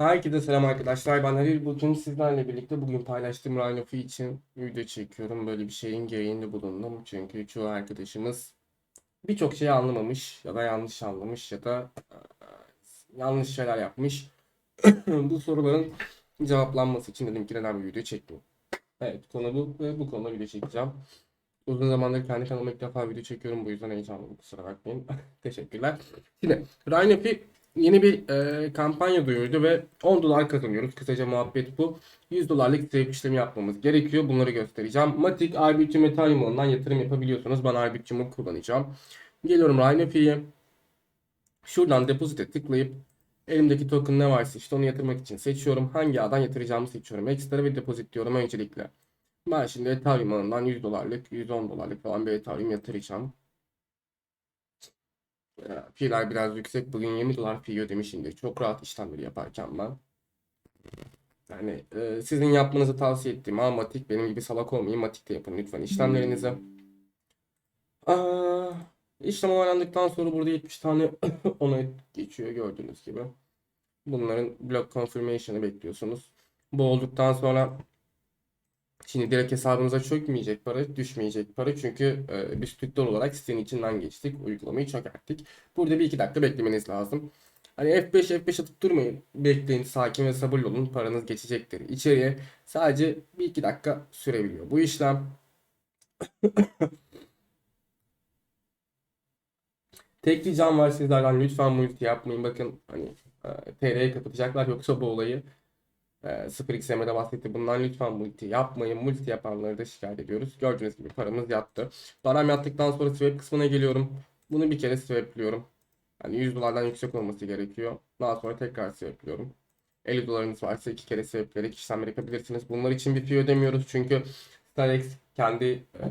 Herkese selam arkadaşlar. Ben Halil. Bugün sizlerle birlikte bugün paylaştığım Rhino için video çekiyorum. Böyle bir şeyin gereğinde bulundum. Çünkü çoğu arkadaşımız birçok şeyi anlamamış ya da yanlış anlamış ya da e, yanlış şeyler yapmış. Bu soruların cevaplanması için dedim ki neden bir video çekmeyeyim. Evet konu bu ve bu konuda video çekeceğim. Uzun zamandır kendi kanalıma ilk defa video çekiyorum. Bu yüzden heyecanlıyım. Kusura bakmayın. Teşekkürler. Şimdi Rhinofi yeni bir e, kampanya duyurdu ve 10 dolar kazanıyoruz. Kısaca muhabbet bu. 100 dolarlık trade işlemi yapmamız gerekiyor. Bunları göstereceğim. Matic, Arbitrum, Ethereum alanından yatırım yapabiliyorsunuz. Ben Arbitrum'u kullanacağım. Geliyorum Rhinofi'ye. Şuradan depozite tıklayıp elimdeki token ne varsa işte onu yatırmak için seçiyorum. Hangi ağdan yatıracağımı seçiyorum. Ekstra ve depozit diyorum öncelikle. Ben şimdi Ethereum alanından 100 dolarlık, 110 dolarlık falan bir Ethereum yatıracağım. Ee, Filer biraz yüksek. Bugün 20 dolar fee ödemişimdir. Çok rahat işlemleri yaparken ben. Yani e, sizin yapmanızı tavsiye ettiğim ama Matic benim gibi salak olmayın. Matic'te yapın lütfen işlemlerinizi. Aa, işlem onaylandıktan sonra burada 70 tane onay geçiyor gördüğünüz gibi. Bunların block confirmation'ı bekliyorsunuz. Bu olduktan sonra Şimdi direkt hesabınıza çökmeyecek para, düşmeyecek para. Çünkü e, biz Türkler olarak sitenin içinden geçtik. Uygulamayı çökerttik. Burada bir iki dakika beklemeniz lazım. Hani F5 F5 atıp durmayın. Bekleyin, sakin ve sabırlı olun. Paranız geçecektir. İçeriye sadece bir iki dakika sürebiliyor. Bu işlem tek ricam var sizlerden lütfen multi yapmayın. Bakın hani e, TR'ye kapatacaklar yoksa bu olayı ee, 0xM'de bahsetti. Bundan lütfen multi yapmayın. Multi yapanları da şikayet ediyoruz. Gördüğünüz gibi paramız yattı. Param yattıktan sonra swap kısmına geliyorum. Bunu bir kere swapliyorum. Yani 100 dolardan yüksek olması gerekiyor. Daha sonra tekrar swapliyorum. 50 dolarınız varsa iki kere swapleyerek işlem yapabilirsiniz. Bunlar için bir fee ödemiyoruz. Çünkü StarX kendi e,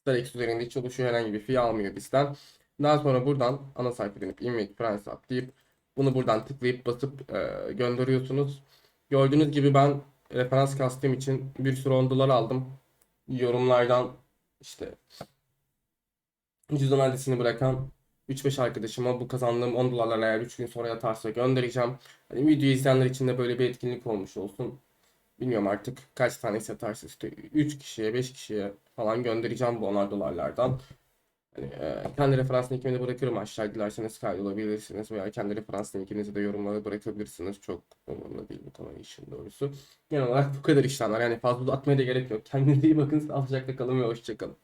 StarX üzerinde çalışıyor. Herhangi bir fee almıyor bizden. Daha sonra buradan ana sayfa dönüp invite price atlayıp bunu buradan tıklayıp basıp e, gönderiyorsunuz. Gördüğünüz gibi ben referans kastım için bir sürü 10 dolar aldım. Yorumlardan işte cüzdan adresini bırakan 3-5 arkadaşıma bu kazandığım 10 dolarlarla eğer 3 gün sonra yatarsa göndereceğim. Hani videoyu izleyenler için de böyle bir etkinlik olmuş olsun. Bilmiyorum artık kaç tane satarsa işte 3 kişiye 5 kişiye falan göndereceğim bu 10'ar dolarlardan. Hani, e, kendi referans linkimi de bırakıyorum aşağı dilerseniz kaydolabilirsiniz veya kendi referans linkinizi de yorumlara bırakabilirsiniz. Çok umurumda değil bu konu işin doğrusu. Genel olarak bu kadar işlemler. Yani fazla uzatmaya da gerek yok. Kendinize iyi bakın. Sağlıcakla kalın ve hoşçakalın.